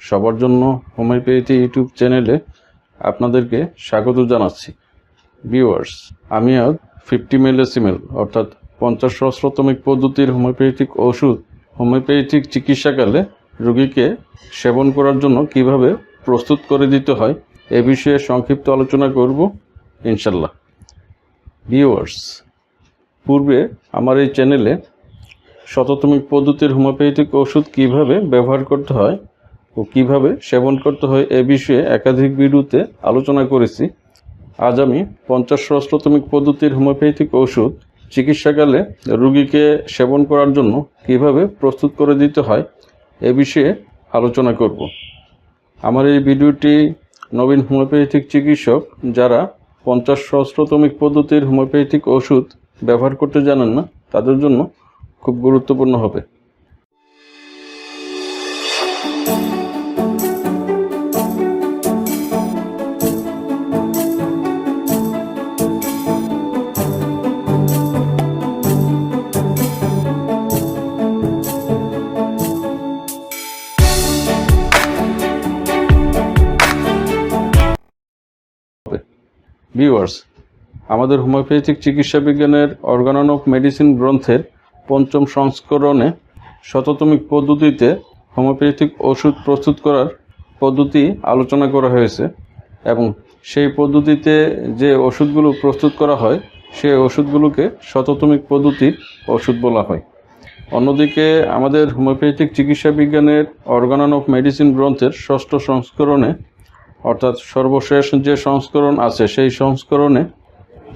সবার জন্য homeopathy YouTube চ্যানেলে আপনাদেরকে স্বাগত জানাচ্ছি। ভিউয়ার্স, আমি আজ ফিফটি মেলেসিমেল, অর্থাৎ পঞ্চাশ সহস্রতমিক পদ্ধতির হোমিওপ্যাথিক ওষুধ, হোমিওপ্যাথিক চিকিৎসাকালে রোগীকে সেবন করার জন্য কীভাবে প্রস্তুত করে দিতে হয়, এ বিষয়ে সংক্ষিপ্ত আলোচনা করব ইনশাল্লাহ ভিউয়ার্স, পূর্বে আমার এই চ্যানেলে শততমিক পদ্ধতির হোমিওপ্যাথিক ওষুধ কীভাবে ব্যবহার করতে হয় ও কীভাবে সেবন করতে হয় এ বিষয়ে একাধিক ভিডিওতে আলোচনা করেছি। আজ আমি পঞ্চাশ সহস্রতমিক পদ্ধতির হোমিওপ্যাথিক ওষুধ চিকিৎসাকালে রুগীকে সেবন করার জন্য কীভাবে প্রস্তুত করে দিতে হয় এ বিষয়ে আলোচনা করব। আমার এই ভিডিওটি নবীন হোমিওপ্যাথিক চিকিৎসক যারা পঞ্চাশ সহস্রতমিক পদ্ধতির হোমিওপ্যাথিক ওষুধ ব্যবহার করতে জানেন না, তাদের জন্য খুব গুরুত্বপূর্ণ হবে। ভিউয়ার্স, আমাদের হোমিওপ্যাথিক চিকিৎসা বিজ্ঞানের অর্গানন অফ মেডিসিন গ্রন্থের পঞ্চম সংস্করণে শততমিক পদ্ধতিতে হোমিওপ্যাথিক ওষুধ প্রস্তুত করার পদ্ধতি আলোচনা করা হয়েছে এবং সেই পদ্ধতিতে যে ওষুধগুলো প্রস্তুত করা হয়, সেই ওষুধগুলোকে শততমিক পদ্ধতির ওষুধ বলা হয়। অন্যদিকে আমাদের হোমিওপ্যাথিক চিকিৎসা বিজ্ঞানের অর্গানন অফ মেডিসিন গ্রন্থের ষষ্ঠ সংস্করণে অর্থাৎ সর্বশেষ যে সংস্করণ আছে, সেই সংস্করণে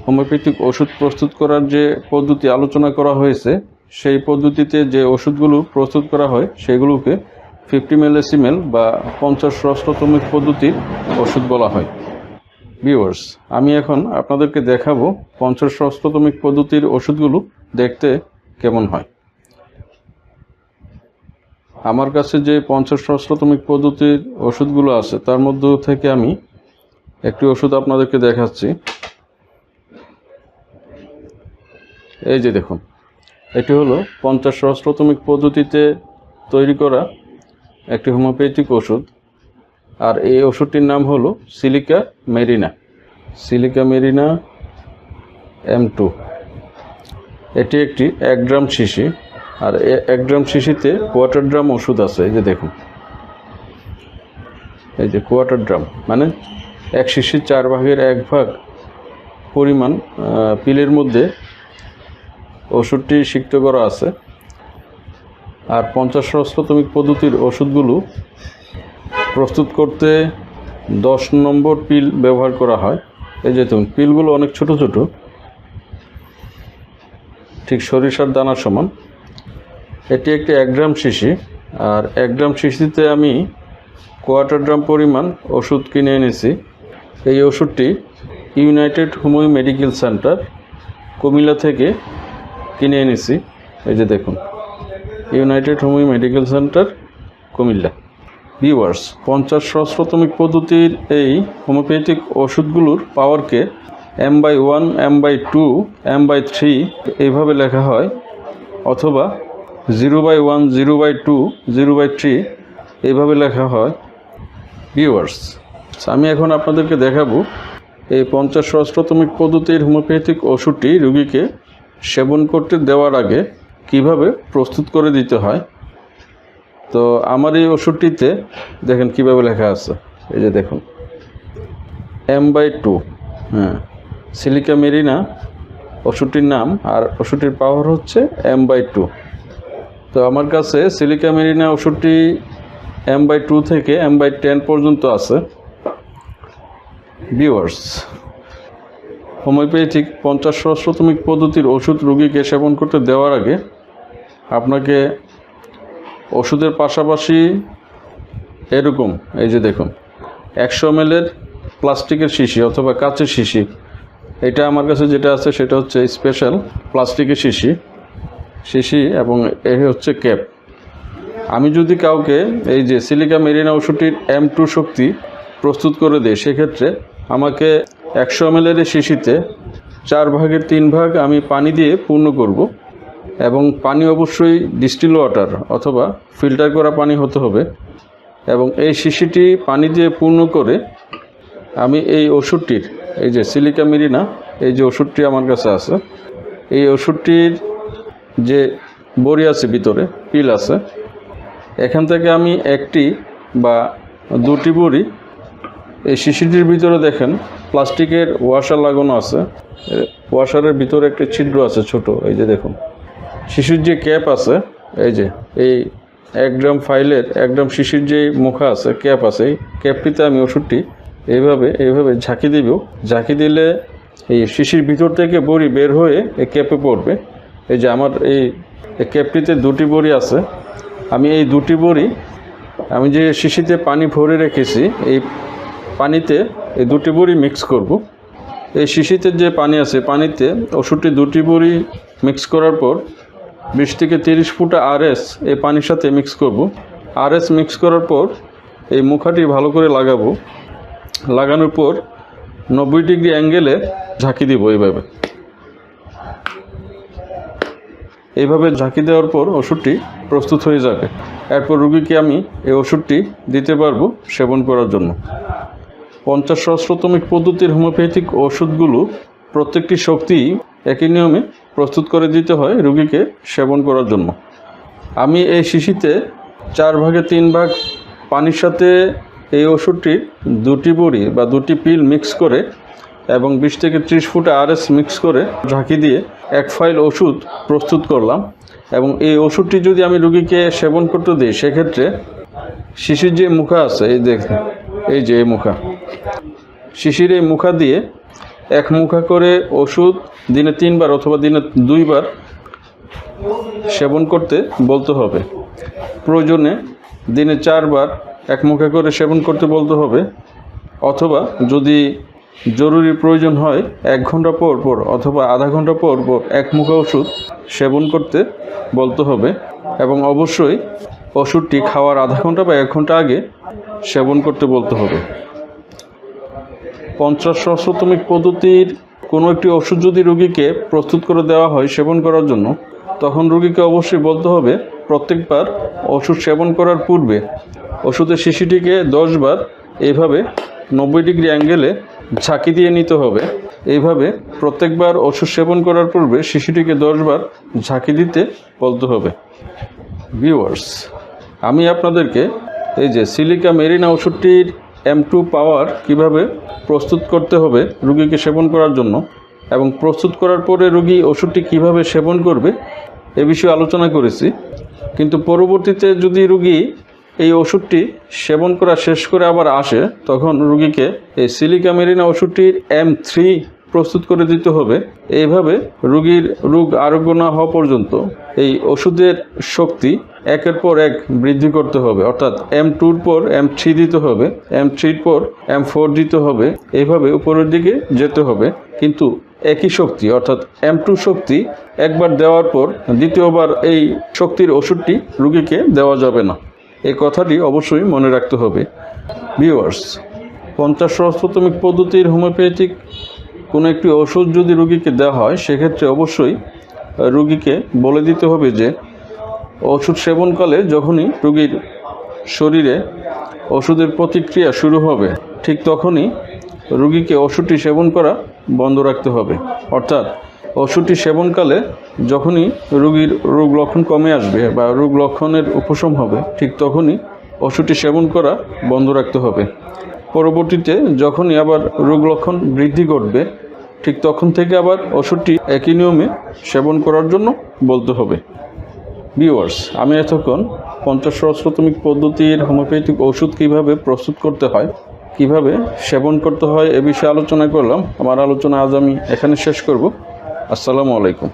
হোমিওপ্যাথিক ওষুধ প্রস্তুত করার যে পদ্ধতি আলোচনা করা হয়েছে, সেই পদ্ধতিতে যে ওষুধগুলো প্রস্তুত করা হয়, সেগুলোকে ফিফটি মেলেসিমেল বা পঞ্চাশ ষষ্ঠতমিক পদ্ধতির ওষুধ বলা হয়। ভিউয়ার্স, আমি এখন আপনাদেরকে দেখাবো পঞ্চাশ ষষ্ঠতমিক পদ্ধতির ওষুধগুলো দেখতে কেমন হয়। আমার কাছে যে পঞ্চাশ ষষ্ঠতমিক পদ্ধতির ওষুধগুলো আছে, তার মধ্য থেকে আমি একটি ওষুধ আপনাদেরকে দেখাচ্ছি। এই যে দেখুন, এটি হলো পঞ্চাশ সহস্রতমিক পদ্ধতিতে তৈরি করা একটি হোমিওপ্যাথিক ওষুধ, আর এই ওষুধটির নাম হলো silica marina silica marina M two. এটি একটি এক গ্রাম শিশি। আর এক গ্রাম শিশিতে কোয়ার্টার ড্রাম ওষুধ আছে, এই যে দেখুন। এই যে কোয়ার্টার ড্রাম মানে এক শিশির চার ভাগের এক ভাগ পরিমাণ পিলের মধ্যে ওষুধটি সিক্ত করা আছে। আর পঞ্চাশ সহস্রতমিক পদ্ধতির ওষুধগুলো প্রস্তুত করতে দশ নম্বর পিল ব্যবহার করা হয়। এই যে তুমি পিলগুলো অনেক ছোট ছোট, ঠিক সরিষার দানার সমান। এটি একটি এক গ্রাম শিশি, আর এক গ্রাম শিশিতে আমি কোয়ার্টার গ্রাম পরিমাণ ওষুধ কিনে এনেছি। এই ওষুধটি United homeo medical centre, Comilla থেকে কিনে এনেছি। এই যে দেখুন, United homeo medical centre, Comilla. Viewers, পঞ্চাশ সহস্রতমিক পদ্ধতির এই হোমিওপ্যাথিক ওষুধগুলোর পাওয়ারকে M by one, M by two, M by three এইভাবে লেখা হয়, অথবা zero by one, zero by two, zero by three, এইভাবে লেখা হয় ভিউয়ার্স আমি এখন আপনাদেরকে দেখাবো এই পঞ্চাশ সহস্রতমিক পদ্ধতির হোমিওপ্যাথিক ওষুধটি রুগীকে সেবন করতে দেওয়ার আগে কীভাবে প্রস্তুত করে দিতে হয়। তো আমার এই ওষুধটিতে দেখেন কীভাবে লেখা আছে। এই যে দেখুন। এম বাই টু হ্যাঁ সিলিকা মেরিনা ওষুধটির নাম, আর ওষুধটির পাওয়ার হচ্ছে এম বাই টু তো আমার কাছে সিলিকা মেরিনা ওষুধটি এম বাই টু থেকে এম বাই টেন পর্যন্ত আছে। ভিউয়ার্স হোমিওপ্যাথিক পঞ্চাশ সহস্রতমিক পদ্ধতির ওষুধ রোগীকে সেবন করতে দেওয়ার আগে আপনাকে ওষুধের পাশাপাশি এরকম, এই যে দেখুন, একশো এর প্লাস্টিকের শিশি অথবা কাচের শিশি। এটা আমার কাছে যেটা আছে সেটা হচ্ছে স্পেশাল প্লাস্টিকের শিশি। শিশি এবং এ হচ্ছে ক্যাপ। আমি যদি কাউকে এই যে সিলিকা মেরিনা ওষুধটির এম টু শক্তি প্রস্তুত করে দিই, সেক্ষেত্রে আমাকে একশো এম এর শিশিতে চার ভাগের তিন ভাগ আমি পানি দিয়ে পূর্ণ করব এবং পানি অবশ্যই ডিস্টিল ওয়াটার অথবা ফিল্টার করা পানি হতে হবে এবং এই শিশিটি পানি দিয়ে পূর্ণ করে আমি এই ওষুধটির, এই যে সিলিকা মেরিনা, এই যে ওষুধটি আমার কাছে আছে, এই ওষুধটির যে বড়ি আছে ভিতরে, পিল আছে, এখান থেকে আমি একটি বা দুটি বড়ি এই শিশিটির ভিতরে দেখেন, প্লাস্টিকের ওয়াশার লাগানো আছে ওয়াশারের ভিতরে একটি ছিদ্র আছে ছোট, এই যে দেখুন। শিশুর যে ক্যাপ আছে, এই যে, এই এক গ্রাম ফাইলের, এক গ্রাম শিশির যে মুখা আছে, ক্যাপ আছে, এই ক্যাপটিতে আমি ওষুধটি এইভাবে এইভাবে ঝাঁকি দিব। ঝাঁকি দিলে এই শিশির ভিতর থেকে বড়ি বের হয়ে এই ক্যাপে পড়বে। এই যে আমার এই ক্যাপটিতে দুটি বড়ি আছে। আমি এই দুটি বড়ি, আমি যে শিশিতে পানি ভরে রেখেছি, এই পানিতে এই দুটি বড়ি মিক্স করব। এই শিশিতে যে পানি আছে, পানিতে ওষুধটি দুটি বড়ি মিক্স করার পর বিশ থেকে তিরিশ ফুটা আরএস এই পানির সাথে মিক্স করব। আরএস মিক্স করার পর এই মুখাটি ভালো করে লাগাবো। লাগানোর পর নব্বই ডিগ্রি অ্যাঙ্গেলে ঝাঁকি দিব এইভাবে। এইভাবে ঝাঁকি দেওয়ার পর ওষুধটি প্রস্তুত হয়ে যাবে। এরপর রুগীকে আমি এই ওষুধটি দিতে পারব সেবন করার জন্য। পঞ্চাশ সহস্রতমিক পদ্ধতির হোমিওপ্যাথিক ওষুধগুলো প্রত্যেকটি শক্তি একই নিয়মে প্রস্তুত করে দিতে হয় রুগীকে সেবন করার জন্য। আমি এই শিশিতে চার ভাগে তিন ভাগ পানির সাথে এই ওষুধটির দুটি বড়ি বা দুটি পিল মিক্স করে এবং বিশ থেকে ত্রিশ ফুট আরএস মিক্স করে ঝাঁকি দিয়ে এক ফাইল ওষুধ প্রস্তুত করলাম। এবং এই ওষুধটি যদি আমি রুগীকে সেবন করতে দিই, সেক্ষেত্রে শিশির যে মুখা আছে, এই দেখুন, এই যে এই মুখা। শিশির এই মুখা দিয়ে এক মুখা করে ওষুধ দিনে তিনবার অথবা দিনে দুইবার সেবন করতে বলতে হবে। প্রয়োজনে দিনে চারবার এক মুখা করে সেবন করতে বলতে হবে। অথবা যদি জরুরি প্রয়োজন হয় এক ঘণ্টা পর পর অথবা আধা ঘণ্টা পর পর এক মুখা ওষুধ সেবন করতে বলতে হবে এবং অবশ্যই ওষুধটি খাওয়ার আধা ঘণ্টা বা এক ঘণ্টা আগে সেবন করতে বলতে হবে। পঞ্চাশ সহস্রতমিক পদ্ধতির কোনো একটি ওষুধ যদি রোগীকে প্রস্তুত করে দেওয়া হয় সেবন করার জন্য, তখন রোগীকে অবশ্যই বলতে হবে প্রত্যেকবার ওষুধ সেবন করার পূর্বে ওষুধের শিশিটিকে দশবার এইভাবে নব্বই ডিগ্রি অ্যাঙ্গেলে ঝাঁকি দিয়ে নিতে হবে। এইভাবে প্রত্যেকবার ওষুধ সেবন করার পূর্বে শিশুটিকে দশবার ঝাঁকি দিতে বলতে হবে। ভিউয়ার্স, আমি আপনাদেরকে এই যে সিলিকা মেরিনা ওষুধটির এম টু পাওয়ার কীভাবে প্রস্তুত করতে হবে রুগীকে সেবন করার জন্য এবং প্রস্তুত করার পরে রুগী ওষুধটি কীভাবে সেবন করবে, এ বিষয়ে আলোচনা করেছি। কিন্তু পরবর্তীতে যদি রুগী এই ওষুধটি সেবন করা শেষ করে আবার আসে, তখন রুগীকে এই সিলিকা মেরিনা ওষুধটির এম থ্রি প্রস্তুত করে দিতে হবে। এইভাবে রুগীর রোগ আরোগ্য না হওয়া পর্যন্ত এই ওষুধের শক্তি একের পর এক বৃদ্ধি করতে হবে। অর্থাৎ এম টুর পর এম থ্রি দিতে হবে এম থ্রির পর এম ফোর দিতে হবে, এইভাবে উপরের দিকে যেতে হবে। কিন্তু একই শক্তি, অর্থাৎ এম টু শক্তি একবার দেওয়ার পর দ্বিতীয়বার এই শক্তির ওষুধটি রুগীকে দেওয়া যাবে না। এই কথাটি অবশ্যই মনে রাখতে হবে। ভিউয়ার্স পঞ্চাশ সহস্রতমিক পদ্ধতির হোমিওপ্যাথিক কোনো একটি ওষুধ যদি রুগীকে দেওয়া হয়, সেক্ষেত্রে অবশ্যই রুগীকে বলে দিতে হবে যে ওষুধ সেবনকালে যখনই রুগীর শরীরে ওষুধের প্রতিক্রিয়া শুরু হবে, ঠিক তখনই রুগীকে ওষুধটি সেবন করা বন্ধ রাখতে হবে। অর্থাৎ ওষুধটি সেবনকালে যখনই রুগীর রোগ লক্ষণ কমে আসবে বা রোগ লক্ষণের উপশম হবে, ঠিক তখনই ওষুধটি সেবন করা বন্ধ রাখতে হবে। পরবর্তীতে যখনই আবার রোগ লক্ষণ বৃদ্ধি ঘটবে, ঠিক তখন থেকে আবার ওষুধটি একই নিয়মে সেবন করার জন্য বলতে হবে। ভিউয়ার্স, আমি এতক্ষণ পঞ্চাশ সহস্রতমিক পদ্ধতির হোমিওপ্যাথিক ওষুধ কীভাবে প্রস্তুত করতে হয়, কীভাবে সেবন করতে হয় এ বিষয়ে আলোচনা করলাম। আমার আলোচনা আজ আমি এখানে শেষ করব। আসসালামু আলাইকুম।